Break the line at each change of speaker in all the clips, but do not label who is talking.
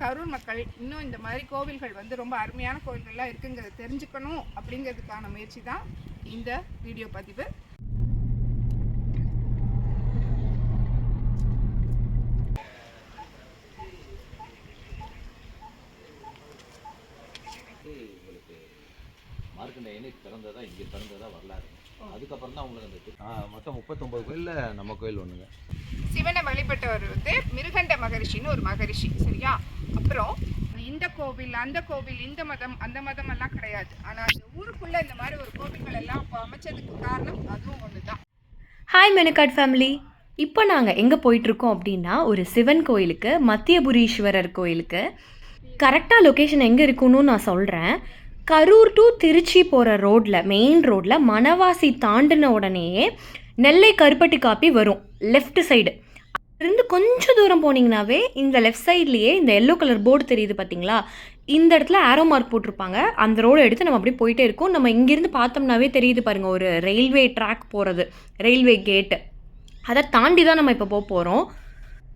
கரூர் மக்கள் இன்னும் இந்த மாதிரி கோவில்கள் வந்து ரொம்ப அருமையான கோவில்கள்லாம் இருக்குங்கிறத தெரிஞ்சுக்கணும் அப்படிங்கிறதுக்கான முயற்சி தான் இந்த வீடியோ பதிவு.
வந்து உங்களுக்கு மார்க்கண்டேயனே பிறந்ததா இங்கே பிறந்ததா வரலாறு. அதுக்கப்புறம் தான் உங்களுக்கு அந்த தி- ஆ, மொத்தம் முப்பத்தொம்பது கோயிலில் நம்ம கோயில் ஒன்றுங்க
சிவனை வழிபட்டவர் வந்து மிருகண்ட மகரிஷின்னு ஒரு மகரிஷி சரியா? அப்புறம் இந்த கோவில் அந்த கோவில் இந்த மதம் அந்த மதம் எல்லாம் கிடையாது. ஆனா அந்த ஊருக்குள்ள இந்த மாதிரி ஒரு கோவில்கள் எல்லாம் அப்ப அமைச்சதுக்கு காரணம் அதுவும் ஒண்ணுதான்.
ஹாய் மெனுகாட் ஃபேமிலி இப்போ நாங்கள் எங்கே போயிட்டுருக்கோம் அப்படின்னா ஒரு சிவன் கோயிலுக்கு மத்தியபுரீஸ்வரர் கோயிலுக்கு. கரெக்டாக லொக்கேஷன் எங்கே இருக்குன்னு நான் சொல்கிறேன் கரூர் டு திருச்சி போகிற ரோட்டில் மெயின் ரோட்டில் மணவாசி தாண்டின உடனேயே நெல்லை கருப்பட்டி காப்பி வரும் லெஃப்ட் சைடு இருந்து கொஞ்சம் தூரம் போனீங்கனாவே இந்த லெஃப்ட் சைட்லேயே இந்த எல்லோ கலர் போர்டு தெரியுது பார்த்தீங்களா இந்த இடத்துல ஆரோ மார்க் போட்டிருப்பாங்க. அந்த ரோடு எடுத்து நம்ம அப்படியே போயிட்டே இருக்கோம். நம்ம இங்கேருந்து பார்த்தோம்னாவே தெரியுது பாருங்கள் ஒரு ரயில்வே ட்ராக் போகிறது ரயில்வே கேட்டு அதை தாண்டி தான் நம்ம இப்போ போக போகிறோம்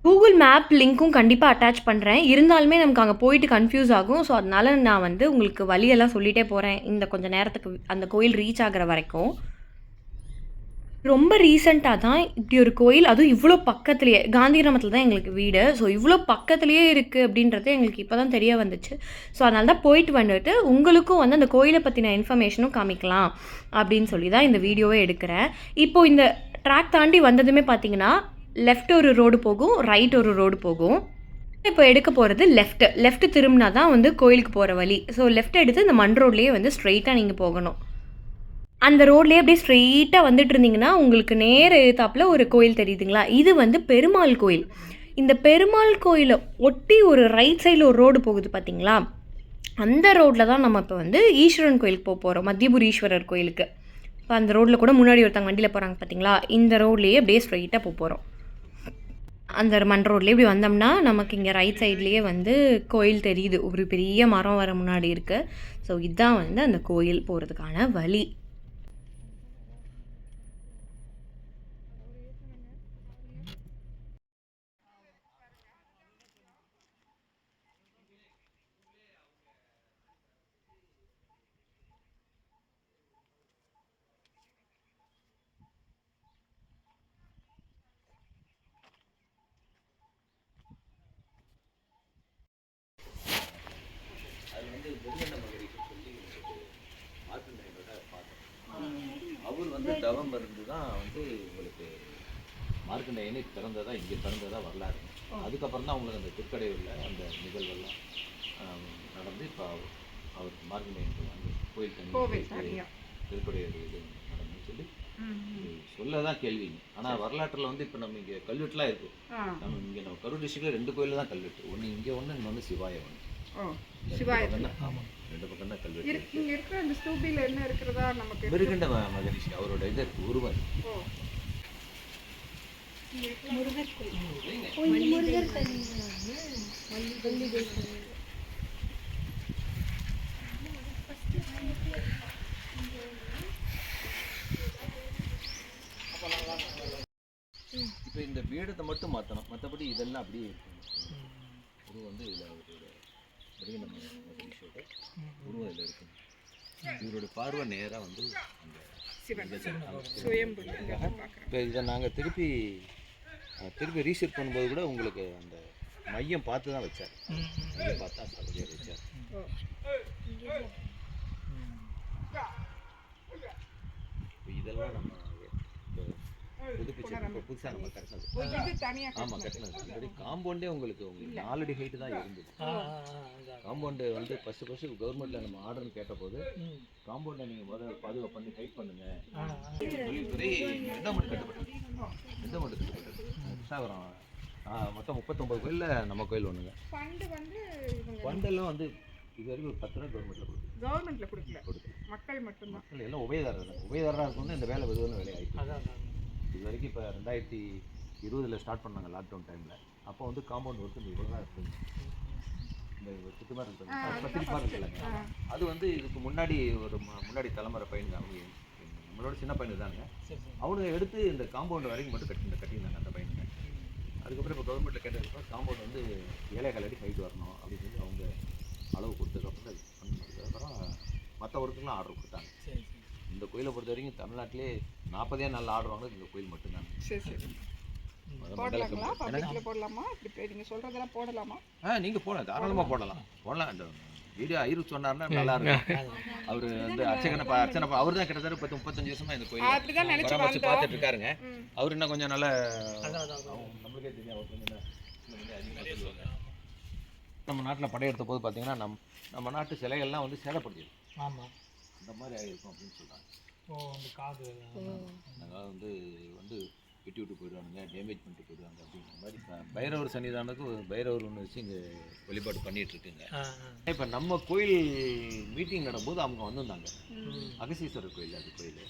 கூகுள் மேப் லிங்க்கும் கண்டிப்பாக அட்டாச் பண்ணுறேன் இருந்தாலுமே நமக்கு அங்கே போயிட்டு கன்ஃபியூஸ் ஆகும். ஸோ அதனால் நான் வந்து உங்களுக்கு வழியெல்லாம் சொல்லிகிட்டே போகிறேன் இந்த கொஞ்சம் நேரத்துக்கு அந்த கோயில் ரீச் ஆகிற வரைக்கும். ரொம்ப ரீசெண்டாக தான் இப்படி ஒரு கோயில் அதுவும் இவ்வளோ பக்கத்துலேயே காந்திகிராமத்தில் தான் எங்களுக்கு வீடு. ஸோ இவ்வளோ பக்கத்துலேயே இருக்குது அப்படின்றது எங்களுக்கு இப்போ தான் தெரிய வந்துச்சு. ஸோ அதனால தான் போயிட்டு வந்துட்டு உங்களுக்கும் வந்து அந்த கோயிலை பற்றின இன்ஃபர்மேஷனும் காமிக்கலாம் அப்படின்னு சொல்லி தான் இந்த வீடியோவே எடுக்கிறேன். இப்போது இந்த ட்ராக் தாண்டி வந்ததுமே பார்த்தீங்கன்னா லெஃப்ட் ஒரு ரோடு போகும் ரைட் ஒரு ரோடு போகும். இப்போ எடுக்க போகிறது லெஃப்ட்டு லெஃப்ட் திரும்பினா தான் வந்து கோயிலுக்கு போகிற வழி. ஸோ லெஃப்ட் எடுத்து இந்த மண் ரோட்லேயே வந்து ஸ்ட்ரெயிட்டாக நீங்கள் போகணும். அந்த ரோட்லேயே அப்படியே ஸ்ட்ரெயிட்டாக வந்துட்டு இருந்தீங்கன்னா உங்களுக்கு நேர எழுத்தாப்பில் ஒரு கோயில் தெரியுதுங்களா? இது வந்து பெருமாள் கோயில். இந்த பெருமாள் கோயிலை ஒட்டி ஒரு ரைட் சைடில் ஒரு ரோடு போகுது பார்த்தீங்களா அந்த ரோட்டில் தான் நம்ம இப்போ வந்து ஈஸ்வரன் கோயிலுக்கு போக போகிறோம் மத்தியபுரீஸ்வரர் கோயிலுக்கு. இப்போ அந்த ரோட்டில் கூட முன்னாடி ஒருத்தவங்க வண்டியில் போகிறாங்க பார்த்தீங்களா இந்த ரோட்லேயே அப்படியே ஸ்ட்ரெயிட்டாக போக போகிறோம் அந்த மண் ரோட்லேயே இப்படி வந்தோம்னா நமக்கு இங்கே ரைட் சைட்லேயே வந்து கோயில் தெரியுது. ஒரு பெரிய மரம் வர முன்னாடி இருக்குது ஸோ இதுதான் வந்து அந்த கோயில் போகிறதுக்கான வழி
அது வந்து முருகண்ட மகரிஷி சொல்லி உங்களுக்கு மார்க்கண்டேயனோட பார்த்தோம் அவர் தவம் இருந்து தான் வந்து உங்களுக்கு மார்க்கண்டேயனே பிறந்ததா இங்கே பிறந்ததா வரலாறு. அதுக்கப்புறம் தான் உங்களுக்கு அந்த திருக்கடையூரில் அந்த நிகழ்வெல்லாம் நடந்து இப்போ அவர் மார்க்கண்டேயனுக்கு வந்து கோயில் தண்ணி திருக்கடையூர் இது நடந்துன்னு சொல்லி சொல்ல தான் கேள்விங்க ஆனால் வரலாற்றில் வந்து இப்போ நம்ம இங்கே கல்வெட்டுலாம் இருக்கு. நம்ம இங்கே நம்ம கரூர் டிஸ்ட்ரிக்டில் ரெண்டு கோயில் தான் கல்வெட்டு. ஒன்று இங்கே ஒன்று இன்னொன்று சிவாய ஒன்று
சிவாய.
ஆமாம் ரெண்டு பக்கம் தான் கல்வெட்டு
இருக்கு. இங்க இருக்கிற அந்த ஸ்தூபில என்ன இருக்கிறதா நமக்கு
மிருகண்ட மகரிஷி அவரோட இது இருக்கு, உருவம்.
ஓ.
இப்போ இந்த பீடத்தை மட்டும் மாற்றணும் மற்றபடி இதெல்லாம் அப்படியே இருக்கும் உருவம் வந்து இதில் அவரோட மிருகண்ட மக- மகரிஷியோட உருவம் இதில் இருக்கு இவரோட பார்வை நேராக வந்து இப்போ இதை நாங்கள் திருப்பி திருப்பி ரீசெட் பண்ணும்போது கூட உங்களுக்கு அந்த மையம் பார்த்து தான் வச்சார். மையம் பார்த்தா அப்படியே வச்சார்.
ஓ.
இப்போ இதெல்லாம் நம்ம புதுப்பிச்சு இப்போ புதுசாக நம்ம கட்டினது. ஆமாம் கட்டினது. ஆல்ரெடி காம்பவுண்டே உங்களுக்கு உங்களுக்கு நாலடி ஹைட்டு தான் இருந்தது. காம்பவுண்டு வந்து ஃபஸ்ட்டு ஃபஸ்ட்டு கவர்மெண்ட்டில் நம்ம ஆர்டர்னு கேட்டபோது காம்பவுண்டை நீங்கள் முதல்ல பாதுகாப்பு பண்ணி டைட் பண்ணுங்க. தொழில்துறை கட்டுப்பட்டது. கிருஷ்ணாபுரம் ஆ, மொத்தம் முப்பத்தொம்பது கோயிலில் நம்ம கோயில் ஒன்றுங்க ஃபண்டெல்லாம் வந்து இது வரைக்கும் ஒரு பத்து ரூபா கவர்மெண்ட்டில்
கொடுக்கல. மக்கள் மட்டும்தான்.
மக்கள் எல்லாம் உபயதாரர் தான். உபயதாரராக இந்த வேலை வெதுவான வேலை ஆகிட்டு இது வரைக்கும் இப்போ ரெண்டாயிரத்தி இருபதில் ஸ்டார்ட் பண்ணாங்க லாக்டவுன் டைமில் அப்போ வந்து காம்பவுண்ட் ஒர்க் இந்த இவ்வளோ தான் இருக்குது இந்த சுற்றி மாதிரி இருக்கு பத்திரிக்கை மாதிரி இருக்குல்லங்க அது வந்து இதுக்கு முன்னாடி ஒரு முன்னாடி தலைமுறை பையன் அவங்க நம்மளோட சின்ன பையன் தானுங்க அவனுங்க எடுத்து இந்த காம்பவுண்ட் வரைக்கும் மட்டும் கட்டி கட்டியிருந்தாங்க அந்த பையனுங்க. அதுக்கப்புறம் இப்போ கவர்மெண்ட்டில் கேட்டதுக்கப்புறம் காம்பவுண்ட் வந்து ஏழைகள் அடி ஹைட் வரணும் அப்படின்னு சொல்லி அவங்க அளவு கொடுத்ததுக்கப்புறம் அது பண்ணதுக்கப்புறம் மற்ற ஒர்க்குலாம் ஆர்டர் கொடுத்தாங்க. இந்த கோயிலை பொறுத்த வரைக்கும் தமிழ்நாட்டிலே நாற்பதே நாள் ஆர்டர் வாங்கினது இந்த கோயில் மட்டும்தான்.
சரி சரி. போடலாங்களா? போடலாமா? இப்படி பே- நீங்க சொல்றதெல்லாம் போடலாமா?
ஆ நீங்கள் போடலாம். தாராளமாக போடலாம். போடலாம். இந்த வீடியோ ஐரு சொன்னார்னா நல்லா இருக்கும். அவர் வந்து அர்ச்சகனை அர்ச்சனை அவர் தான் கிட்டத்தட்ட பத்து முப்பத்தஞ்சு வருஷமா இந்த கோயில்
அப்படிதான் நினைச்சு.
பார்த்துட்டு இருக்காருங்க. அவர் இன்னும் கொஞ்சம் நல்ல நம்மளுக்கே தெரியும். அவர் கொஞ்சம் நம்ம நாட்டில் படையெடுத்த போது பார்த்தீங்கன்னா நம் நம்ம நாட்டு சிலைகள்லாம் வந்து சேதப்படுத்திடும்
ஆமா.
அந்த மாதிரி ஆகிருக்கும் அப்படின்னு சொல்கிறாங்க அதனால் வந்து வந்து விட்டு விட்டு போயிடுவானுங்க டேமேஜ் பண்ணிட்டு போயிடுவாங்க அப்படிங்கிற மாதிரி இப்போ பைரவர் சன்னிதானத்துக்கு பைரவர் ஒன்று வச்சு இங்கே வழிபாடு பண்ணிட்டு இருக்குங்க. இப்போ நம்ம கோயில் மீட்டிங் நடக்கும்போது அவங்க வந்திருந்தாங்க. அகசீஸ்வரர் கோயில் அது கோயில்.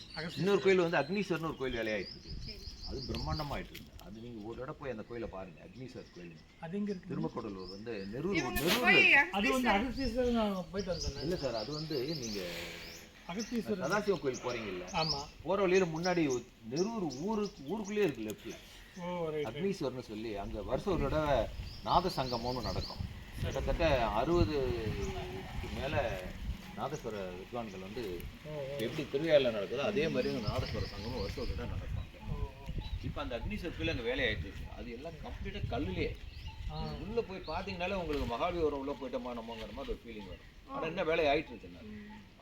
இன்னொரு கோயில் வந்து அக்னீஸ்வரர்னு ஒரு கோயில் வேலையாயிட்டு இருக்கு. அது பிரம்மாண்டமாக ஆயிட்டு இருக்கு. அது நீங்கள் ஒரு இடம் போய் அந்த கோயிலை பாருங்க அக்னீஸ்வரர் கோயில்
அது எங்க இருக்கு?
திருமக்கடலூர் வந்து நெரூர்
போய்
அது வந்து அகஸ்தீஸ்வரர் நான் போயிட்டு வந்தேன்
இல்லை சார் அது வந்து நீங்கள்
அகஸ்தீஸ்வரர்
சதாசிவம் கோயில் போறீங்கல்ல?
ஆமா.
போகிற வழியில முன்னாடி நெரூர் ஊருக்கு ஊருக்குள்ளேயே இருக்கு லெஃப்டில் அக்னீஸ்வரர்னு சொல்லி அங்கே வருஷம் ஒரு தடவை நாத சங்கமம்னு நடக்கும். கிட்டத்தட்ட அறுபதுக்கு மேலே நாதஸ்வர வித்வான்கள் வந்து எப்படி திருவிழாவில் நடக்குதோ அதே மாதிரி நாதஸ்வர சங்கமும் வருஷம் ஒரு தடவை
ஓ
இப்போ அந்த அக்னிஸ்வர் கோயில் அங்கே வேலையாயிட்டு இருக்கு. அது எல்லாம் கம்ப்ளீட்டாக கல்லுலேயே. உள்ளே போய் பார்த்தீங்கனாலே உங்களுக்கு மகாபலிபுரம் உள்ளே போயிட்டோமா நம்மங்கிற மாதிரி ஒரு ஃபீலிங் வரும். ஆனால் என்ன வேலை ஆயிட்டு இருக்குங்க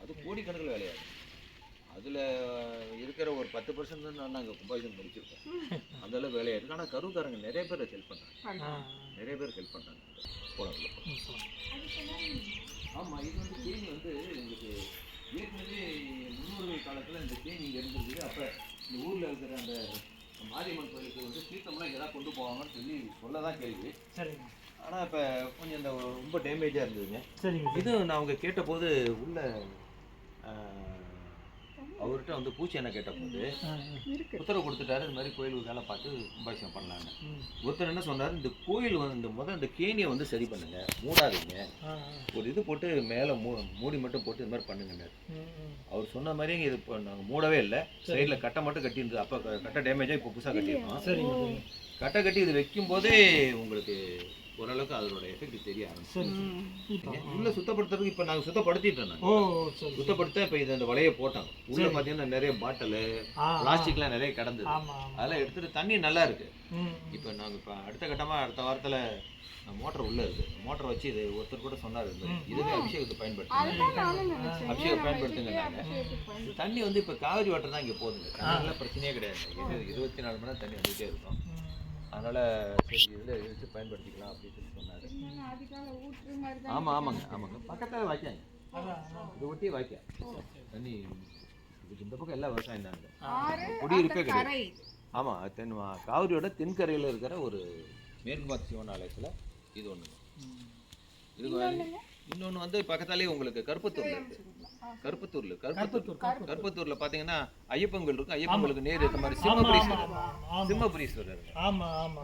அது கோடிக்கணக்கில் வேலையாகும் அதில் இருக்கிற ஒரு பத்து பர்சன்ட் தான் நான் நாங்கள் கும்பாபிஷேகம் முடிச்சிருக்கோம் அந்த அளவு வேலையாயிருக்கு ஆனால் கருவுக்காரங்க நிறைய பேர் ஹெல்ப் பண்ணுறாங்க நிறைய பேர் ஹெல்ப் பண்ணுறாங்க
சொல்லுங்க.
ஆமாம் இது வந்து தேனி வந்து உங்களுக்கு ஏற்கனவே முன்னோர்கள் காலத்தில் இந்த தேனி இங்கே இருந்தது அப்போ இந்த ஊரில் இருக்கிற அந்த மாரியம்மன் கோயிலுக்கு வந்து தீர்த்தம்லாம் இங்கே தான் கொண்டு போவாங்கன்னு சொல்லி சொல்ல தான் கேள்வி.
சரிங்க.
ஆனால் இப்போ கொஞ்சம் இந்த ரொம்ப டேமேஜாக இருந்ததுங்க.
சரிங்க
இது நான் அவங்க கேட்டபோது உள்ள அவர்கிட்ட வந்து பூச்சி என்ன கேட்டபோது உத்தரவு கொடுத்துட்டாரு இந்த மாதிரி கோயில் வேலை பார்த்து கும்பாபிஷேகம் பண்ணலான்னு.
ம்.
ஒருத்தர் என்ன சொன்னார் இந்த கோயில் வந்து இந்த முதல் இந்த கேணியை வந்து சரி பண்ணுங்க மூடாதீங்க. ஒரு இது போட்டு மேலே மூ மூடி மட்டும் போட்டு இந்த மாதிரி
ம்.
அவர் சொன்ன மாதிரியே இது இப்போ நாங்கள் மூடவே இல்லை. சைடில் கட்டை மட்டும் கட்டியிருந்தது. அப்போ கட்டை டேமேஜாக இப்போ புதுசாக கட்டியிருக்கோம். கட்டை கட்டி இது வைக்கும் போதே உங்களுக்கு ஓரளவுக்கு அதோட எஃபெக்ட் தெரிய ஆரம்பிச்சு உள்ள சுத்தப்படுத்துறதுக்கு இப்போ நாங்கள் சுத்தப்படுத்திட்டோம் சுத்தப்படுத்த இப்போ இது அந்த வலையை போட்டாங்க. உள்ள பார்த்தீங்கன்னா நிறைய பாட்டிலு
ஆ.
பிளாஸ்டிக்லாம் நிறைய கிடந்தது. அதெல்லாம் எடுத்துட்டு தண்ணி நல்லா இருக்கு. இப்போ நாங்கள் இப்போ அடுத்த கட்டமாக அடுத்த வாரத்தில் மோட்டர் உள்ள இருக்கு. மோட்டர் வச்சு இது ஒருத்தர் கூட சொன்னார். இதுவே அபிஷேகத்துக்கு பயன்படுத்துங்க.
அதுதான் நானும் நினைச்சேன்.
அபிஷேகம் பயன்படுத்துங்க நாங்க. தண்ணி வந்து இப்போ காவிரி வாட்டர் தான் இங்கே போகுதுங்க தண்ணியெல்லாம் பிரச்சனையே கிடையாது. இது இருபத்தி நாலு மணி நேரம் தண்ணி வந்துகிட்டே இருக்கும். அதனால சரி இதில் வச்சு பயன்படுத்திக்கலாம் அப்படின்னு சொல்லி சொன்னார்.
என்னன்னா, அதிகாலை ஊற்று மாதிரி தான்
ஆமாம் ஆமாங்க ஆமாங்க. பக்கத்தில் வாய்க்காங்க. இதை ஒட்டி வாய்க்கா. தண்ணி இதுக்கு இந்த பக்கம் எல்லா விவசாயம்
ஆறு
குடியிருப்பே
அந்த
கிடையாது. ஆமாம் தென் காவிரியோட தென்கரையில் இருக்கிற ஒரு மேற்கு சிவன் ஆலயத்தில் இது ஒன்றுங்க
ம்.
இது இன்னொன்று வந்து பக்கத்தாலேயே உங்களுக்கு கருப்பத்தூர்ல இருக்கு. கருப்பத்தூர்ல கருப்பத்தூர்.
கருப்பத்தூர்
கருப்பத்தூர்ல பாத்தீங்கன்னா ஐயப்பன் கோயில் இருக்கும் ஐயப்பங்களுக்கு நேர் ஏற்ற மாதிரி சிம்மபுரீஸ்வரர் சிம்மபுரீஸ்வரர் இருக்கு.
ஆமா ஆமா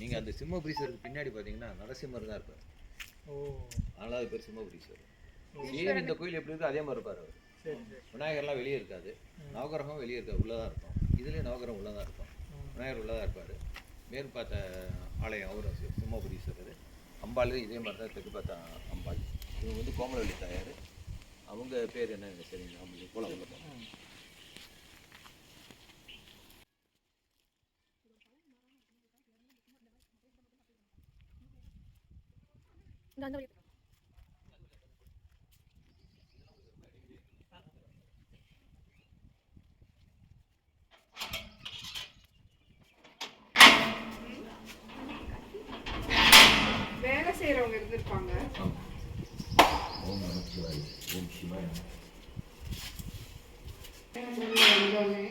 நீங்க அந்த சிம்மபுரீஸ்வருக்கு பின்னாடி பாத்தீங்கன்னா நரசிம்மர் தான் இருப்பார்.
ஓ.
அதனால அது பேர் சிம்மபுரீஸ்வரர் சேம் இந்த கோயில் எப்படி இருக்கோ அதே மாதிரி இருப்பார் அவர்.
சரி சரி.
விநாயகர்லாம் வெளியே இருக்காது. நவகிரகம் வெளியே இருக்காது. உள்ளதா இருக்கும். இதுலயும் நவகிரகம் உள்ளதா இருக்கும். விநாயகர் உள்ளதா இருப்பார். மேற்கு பார்த்த ஆலயம் அவர் சிம்மபுரீஸ்வரர் அம்பாள் இதே மாதிரி தான் தெற்கு பார்த்தா அம்பாள். இவங்க வந்து கோமலவள்ளி தாயார். அவங்க பேர் என்ன சரிங்க அவங்க போல அவங்க போகலாம்.
வேலை செய்யறவங்க இருந்திருப்பாங்க
ஓம் நம சிவாய் ஓம் சிவாய்
வந்தோடனே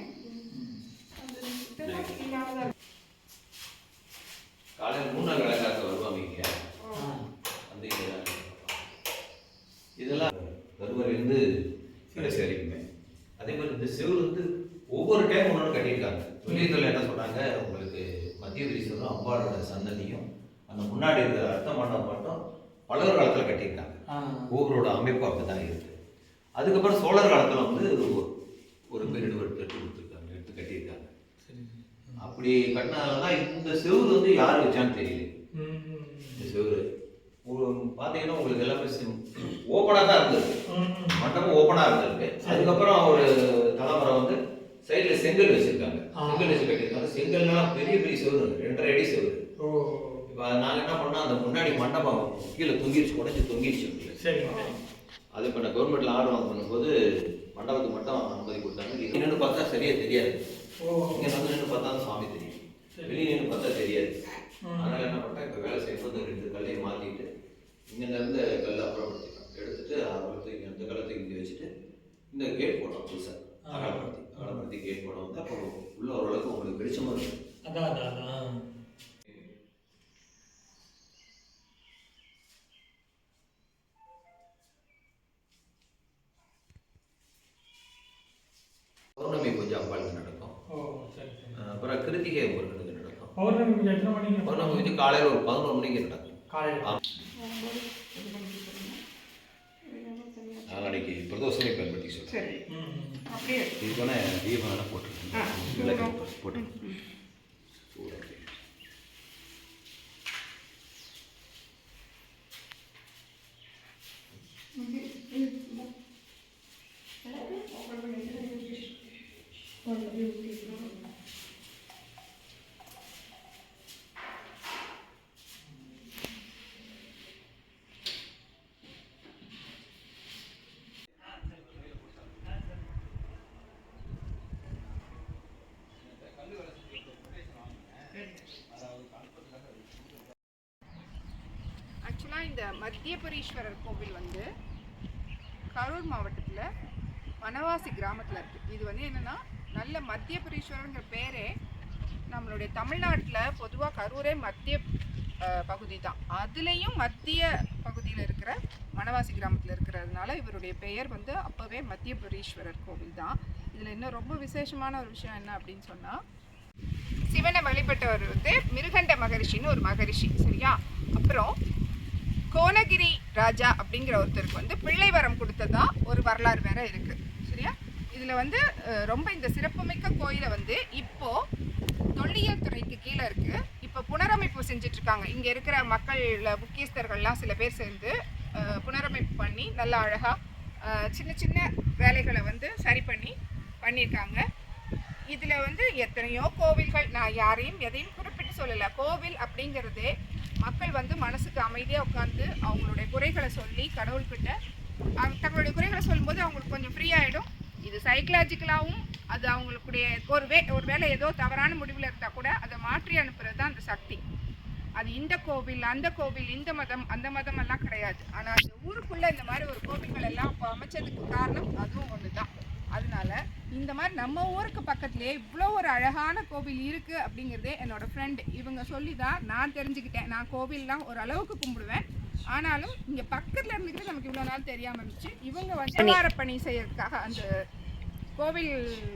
அந்த இதெல்லாம் இல்லாம
காலையில் மூணு நாள் வேலைக்காக வருவாங்க இங்கே. வந்து இதெல்லாம் கருவறையிலேருந்து கடைசி வரைக்குமே அதே மாதிரி இந்த செவுரு வந்து ஒவ்வொரு டைம் ஒன்று கட்டியிருக்காங்க. தொழில்துறையில் என்ன சொன்னாங்க? உங்களுக்கு மத்திய தீஸ்வரம் அம்பாளோட சன்னதியும் அந்த முன்னாடி இருக்கிற அர்த்த மண்டபம் மட்டும் பல்லவர் காலத்தில் கட்டியிருக்காங்க. கோபுரோட அமைப்பு அப்படி தான் இருக்கு. அதுக்கப்புறம் சோழர் காலத்தில் வந்து ஒரு- ஒரு பீரியட் எடுத்து எடுத்து கொடுத்துருக்காங்க எடுத்து கட்டியிருக்காங்க
சரி
அப்போ அப்படி கட்டினதுனால தான் இந்த செவுரு வந்து யார் வச்சான்னு தெரியல. இந்த செவுரு. பார்த்தீங்கன்னா உங்களுக்கு எல்லாமே ஓப்பனாக தான்
ம்.
மண்டபம் ஓப்பனாக இருந்திருக்கு. அதுக்கப்புறம் ஒரு தலைமுறை வந்து சைடில் செங்கல் வச்சிருக்காங்க. செங்கல் வச்சு கட்டியிருக்காங்க. செங்கல்லாம் பெரிய பெரிய செவுரு ரெண்டரை அடி செவுரு. இப்போ நாங்கள் என்ன பண்ணோம்? அந்த முன்னாடி மண்டபம் கீழே தொங்கிடுச்சு உடஞ்சி தொங்கிடுச்சு அது இப்போ நான் கவர்மெண்ட்ல ஆர்வம் பண்ணும்போது மண்டபத்துக்கு மட்டும் அனுமதி கொடுத்தாங்க. நின்று பார்த்தா சரியா தெரியாது. இங்க வந்து நின்று பார்த்தா தான் சாமி தெரியும். வெளியே நின்று பார்த்தா தெரியாது. அதனால என்ன பண்ணேன் இப்போ வேலை செய்யும்போது ரெண்டு கல்லையும் மாற்றிட்டு இங்கே இருந்து கல்லை அப்புறப்படுத்திட்டோம் எடுத்துட்டு அப்புறத்துக்கு அந்த கல்லத்துக்கு இங்கே வச்சுட்டு இந்த கேட் போட்டோம் புதுசாக அகலப்படுத்தி அகலப்படுத்தி கேட் போட வந்து அப்போ உள்ள ஓரளவுக்கு உங்களுக்கு வெளிச்சமாக இருக்கும்
அதான் அதான் அதான்
பௌர்ணமி பூஜை அம்பாளுக்கு நடக்கும்
ஓ சரி சரி
அஹ் அப்புறம் கிருத்திகை முருகனுக்கு நடக்கும்
பௌர்ணமி எத்தனை மணிக்கு?
பௌர்ணமி பூஜை காலையில் ஒரு பதினொரு மணிக்கு நடக்கும்.
காலையில்.
நாளைக்கு பிரதோஷமே பயன்படுத்தி சொல்கிறேன் இது வேணா தீபம்
ஆ,
போட்டுருக்கேன்
சூடம்.
போட்டு
ம், ம். ஆக்சுவலாக இந்த மத்தியபுரீஸ்வரர் கோவில் வந்து கரூர் மாவட்டத்தில் வனவாசி கிராமத்தில் இருக்குது இது வந்து என்னென்னா நல்ல மத்தியபுரீஸ்வரருங்கிற பேரே நம்மளுடைய தமிழ்நாட்டில் பொதுவாக கரூரே மத்திய பகுதி தான். அதுலேயும் மத்திய பகுதியில் இருக்கிற வனவாசி கிராமத்தில் இருக்கிறதுனால இவருடைய பெயர் வந்து அப்போவே மத்தியபுரீஸ்வரர் கோவில் தான். இதில் இன்னும் ரொம்ப விசேஷமான ஒரு விஷயம் என்ன அப்படின்னு சொன்னால் சிவனை வழிபட்டவர் வந்து மிருகண்ட மகரிஷின்னு ஒரு மகரிஷி சரியா? அப்புறம் கோனகிரி ராஜா அப்படிங்கிற ஒருத்தருக்கு வந்து பிள்ளை வரம் கொடுத்ததா ஒரு வரலாறு வேற இருக்கு. சரியா? இதுல வந்து ரொம்ப இந்த சிறப்புமிக்க கோயிலை வந்து இப்போ தொல்லியல் துறைக்கு கீழே இருக்கு. இப்போ புனரமைப்பு செஞ்சுட்டு இருக்காங்க இங்க இருக்கிற மக்கள் முக்கியஸ்தர்கள்லாம் சில பேர் சேர்ந்து புனரமைப்பு பண்ணி நல்லா அழகா சின்ன சின்ன வேலைகளை வந்து சரி பண்ணி பண்ணியிருக்காங்க. இதுல வந்து எத்தனையோ கோவில்கள் நான் யாரையும் எதையும் குறிப்பிட்டு சொல்லலை. கோவில் அப்படிங்கிறதே மக்கள் வந்து மனசுக்கு அமைதியாக உட்காந்து அவங்களுடைய குறைகளை சொல்லி கடவுள்கிட்ட தங்களுடைய குறைகளை சொல்லும்போது அவங்களுக்கு கொஞ்சம் ஃப்ரீ இது சைக்கலாஜிக்கலாகவும் அது அவங்களுக்குடைய ஒரு வே ஒரு வேளை ஏதோ தவறான முடிவில் இருந்தால் கூட அதை மாற்றி அனுப்புறது தான் அந்த சக்தி. அது இந்த கோவில் அந்த கோவில் இந்த மதம் அந்த மதம் எல்லாம் கிடையாது. ஆனால் அந்த ஊருக்குள்ளே இந்த மாதிரி ஒரு கோவில்கள் எல்லாம் அமைச்சதுக்கு காரணம் அதுவும் ஒன்று தான் அதனால இந்த மாதிரி நம்ம ஊருக்கு பக்கத்துலேயே இவ்வளோ ஒரு அழகான கோவில் இருக்குது அப்படிங்கிறதே என்னோட ஃப்ரெண்ட் இவங்க சொல்லி தான் நான் தெரிஞ்சுக்கிட்டேன். நான் கோவில்லாம் ஒரு அளவுக்கு கும்பிடுவேன். ஆனாலும் இங்கே பக்கத்தில் இருந்துக்கிட்டு நமக்கு இவ்வளோ நாள் தெரியாமல் இருந்துச்சு. இவங்க வந்து பணி செய்யறதுக்காக அந்த கோவில்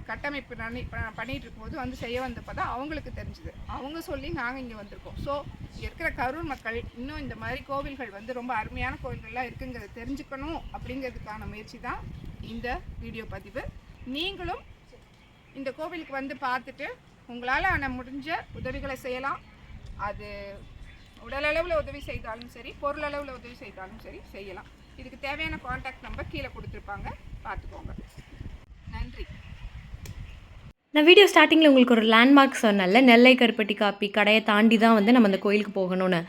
கட்டமைப்பு பண்ணி ப- பண்ணிட்டு இருக்கும்போது வந்து செய்ய வந்தப்போ தான் அவங்களுக்கு தெரிஞ்சுது. அவங்க சொல்லி நாங்கள் இங்கே வந்திருக்கோம். ஸோ இங்கே இருக்கிற கரூர் மக்கள் இன்னும் இந்த மாதிரி கோவில்கள் வந்து ரொம்ப அருமையான கோவில்கள்லாம் இருக்குங்கிறத தெரிஞ்சுக்கணும் அப்படிங்கிறதுக்கான முயற்சி தான் இந்த வீடியோ பதிவு. நீங்களும் இந்த கோவிலுக்கு வந்து பார்த்துட்டு உங்களால் ஆன முடிஞ்ச உதவிகளை செய்யலாம். அது உடலளவில் உதவி செய்தாலும் சரி பொருளளவில் உதவி செய்தாலும் சரி செய்யலாம். இதுக்கு தேவையான காண்டாக்ட் நம்பர் கீழே கொடுத்துருப்பாங்க. பார்த்துக்கோங்க. நன்றி.
நான் வீடியோ ஸ்டார்டிங்கில் உங்களுக்கு ஒரு லேண்ட்மார்க் சொன்னால நெல்லை கருப்பட்டி காப்பி கடையை தாண்டி தான் வந்து நம்ம அந்த கோயிலுக்கு போகணும்னு.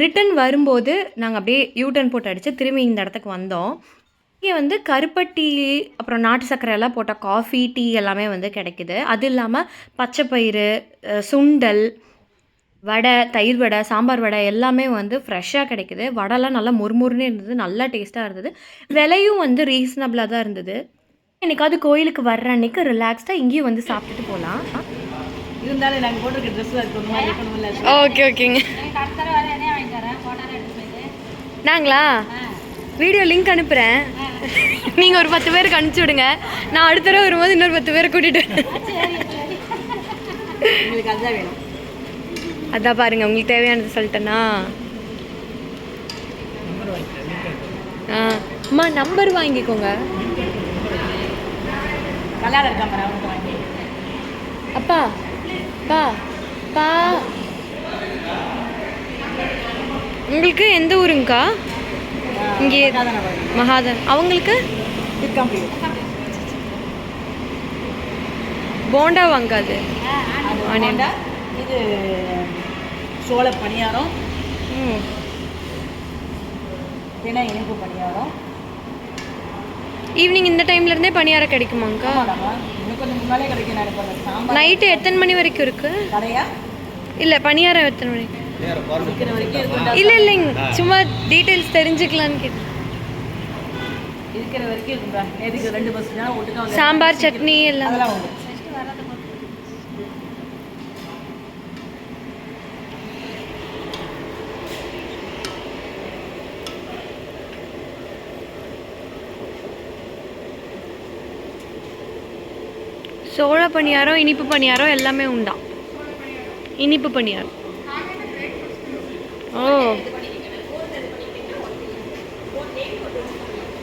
ரிட்டன் வரும்போது நாங்கள் அப்படியே யூ டர்ன் போட்டு அடித்து திரும்பி இந்த இடத்துக்கு வந்தோம். இங்கே வந்து கருப்பட்டி அப்புறம் நாட்டு சர்க்கரை எல்லாம் போட்ட காஃபி டீ எல்லாமே வந்து கிடைக்குது. அது இல்லாமல் பச்சைப்பயிறு சுண்டல் வடை தயிர் வடை சாம்பார் வடை எல்லாமே வந்து ஃப்ரெஷ்ஷாக கிடைக்குது. வடைலாம் நல்லா முறுமுறுன்னு இருந்தது நல்லா டேஸ்ட்டாக இருந்தது. விலையும் வந்து ரீசனபிளாக தான் இருந்தது. என்னைக்காவது கோயிலுக்கு வர்ற அன்னைக்கு ரிலாக்ஸ்டாக இங்கேயும் வந்து சாப்பிட்டுட்டு போகலாம்
இருந்தாலும் நாங்கள் போட்டிருக்க ட்ரெஸ்
ஓகே ஓகேங்க நாங்களா? வீடியோ லிங்க் அனுப்புகிறேன் நீங்கள் ஒரு பத்து பேருக்கு அனுப்பிச்சி விடுங்க. நான் அடுத்த தடவை வரும்போது இன்னொரு பத்து பேரை கூட்டிகிட்டு அதான் பாருங்க உங்களுக்கு தேவையானது சொல்லிட்டேனா
நம்பர் வாங்கிக்கிறேன் link அனுப்புறேன்.
ஆ அம்மா நம்பர் வாங்கிக்கோங்க அப்பா அப்பா பா உங்களுக்கு எந்த ஊருங்கக்கா இங்கே மகாதன் அவங்களுக்கு? போண்டா வாங்காது.
இது சோள பணியாரம்.
ம்.
தினை இனிப்பு பணியாரம்.
ஈவினிங் இந்த டைம்ல இருந்தே பணியாரம் கிடைக்குமாங்க்கா?
ஆமாடாமா இன்னும் கொஞ்சம் முன்னாலே கிடைக்கும். நான் இப்போ சாம்பார்
நைட்டு எத்தனை மணி வரைக்கும் இருக்கு? இல்லை பணியாரம் எத்தனை மணிக்கு இல்லை இல்லைங்க சும்மா டீட்டெயில்ஸ் தெரிஞ்சுக்கலான்னு கேட்டேன். சாம்பார் சட்னி எல்லாம். சோள பணியாரம் இனிப்பு பணியாரம் எல்லாமே உண்டா? இனிப்பு பணியாரம். ஓ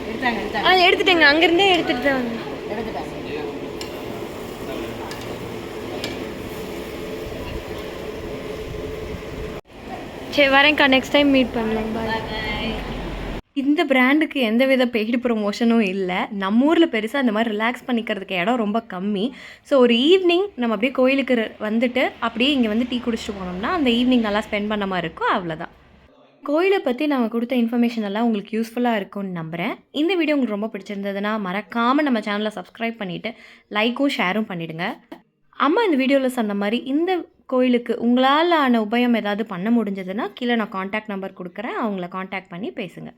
எடுத்தாங்க
எடுத்துட்டேங்க. அங்கேருந்தே எடுத்துட்டு தான் சரி வரேன்க்கா. நெக்ஸ்ட் டைம் மீட் பண்ணலாம். பாய் இந்த பிராண்டுக்கு எந்த வித பெய்டு ப்ரொமோஷனும் இல்லை. நம்ம ஊரில் பெருசாக இந்த மாதிரி ரிலாக்ஸ் பண்ணிக்கிறதுக்கு இடம் ரொம்ப கம்மி. ஸோ ஒரு ஈவினிங் நம்ம அப்படியே கோயிலுக்கு வந்துட்டு அப்படியே இங்கே வந்து டீ குடிச்சிட்டு போனோம்னா அந்த ஈவினிங் நல்லா ஸ்பெண்ட் பண்ண மாதிரி இருக்கும். அவ்வளோதான் கோயிலை பற்றி நாங்கள் கொடுத்த இன்ஃபர்மேஷன் எல்லாம் உங்களுக்கு யூஸ்ஃபுல்லாக இருக்கும்னு நம்புகிறேன் இந்த வீடியோ உங்களுக்கு ரொம்ப பிடிச்சிருந்ததுன்னா மறக்காமல் நம்ம சேனலை சப்ஸ்கிரைப் பண்ணிவிட்டு லைக்கும் ஷேரும் பண்ணிவிடுங்க அம்மா இந்த வீடியோவில் சொன்ன மாதிரி இந்த கோயிலுக்கு உங்களால் ஆன உபயம் ஏதாவது பண்ண முடிஞ்சதுன்னா கீழே நான் காண்டாக்ட் நம்பர் கொடுக்குறேன். அவங்கள காண்டாக்ட் பண்ணி பேசுங்கள்